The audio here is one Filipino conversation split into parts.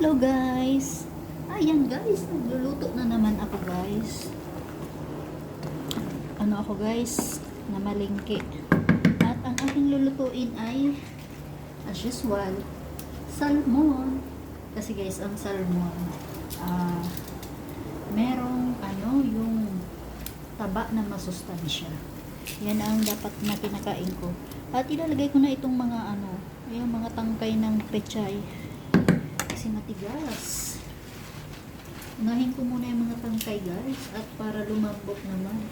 Hello guys! Ayan guys, nagluluto na naman ako guys. Ano ako guys? Namalingki. At ang aking lulutuin ay, as usual, salmon. Kasi guys, ang salmon, ah, merong ano, yung taba na masustansya. Yan ang dapat na kinakain ko. At ilalagay ko na itong mga ano, yung mga tangkay ng pechay. Kasi matigas. Unahin ko muna yung mga tangkay guys. At para lumambot naman.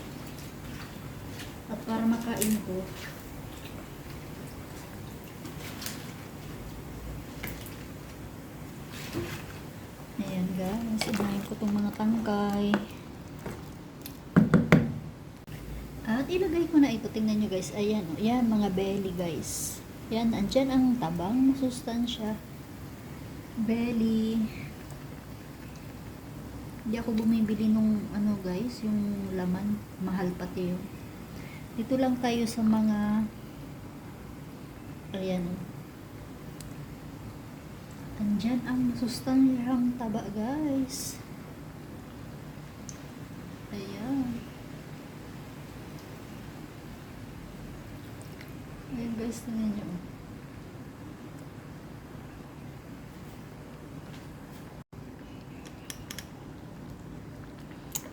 At para makain ko. Ayan guys. Unahin ko itong mga tangkay. At ilagay ko na ito. Tingnan nyo guys. Ayan. O. Yan mga belly guys. Yan. Andyan ang tabang masustansya. Belly. Hindi ako bumibili nung ano guys. Yung laman. Mahal pati yun. Dito lang tayo sa mga ayan. Andyan ang masustansyang taba guys. Ayan. Ayan guys, tingnan nyo.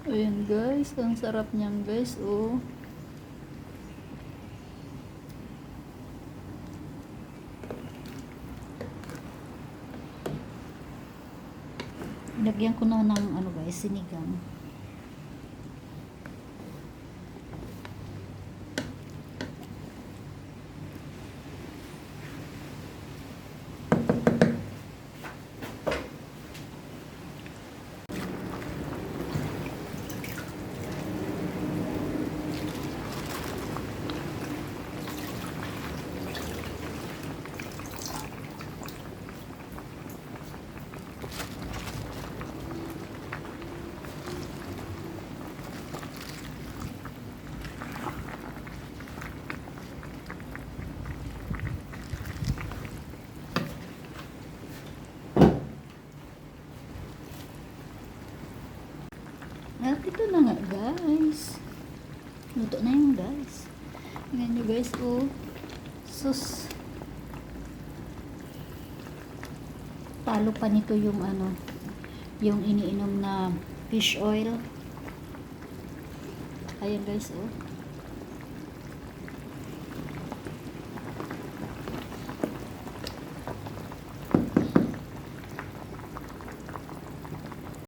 Ayan guys, ang sarap niyan guys, oh. Lagyan ko na ng ano guys, sinigang. At na nga guys. Luto na yung guys. Tingnan nyo guys, oh. Sus. Talo pa nito yung ano, yung iniinom na fish oil. Ayan guys, oh.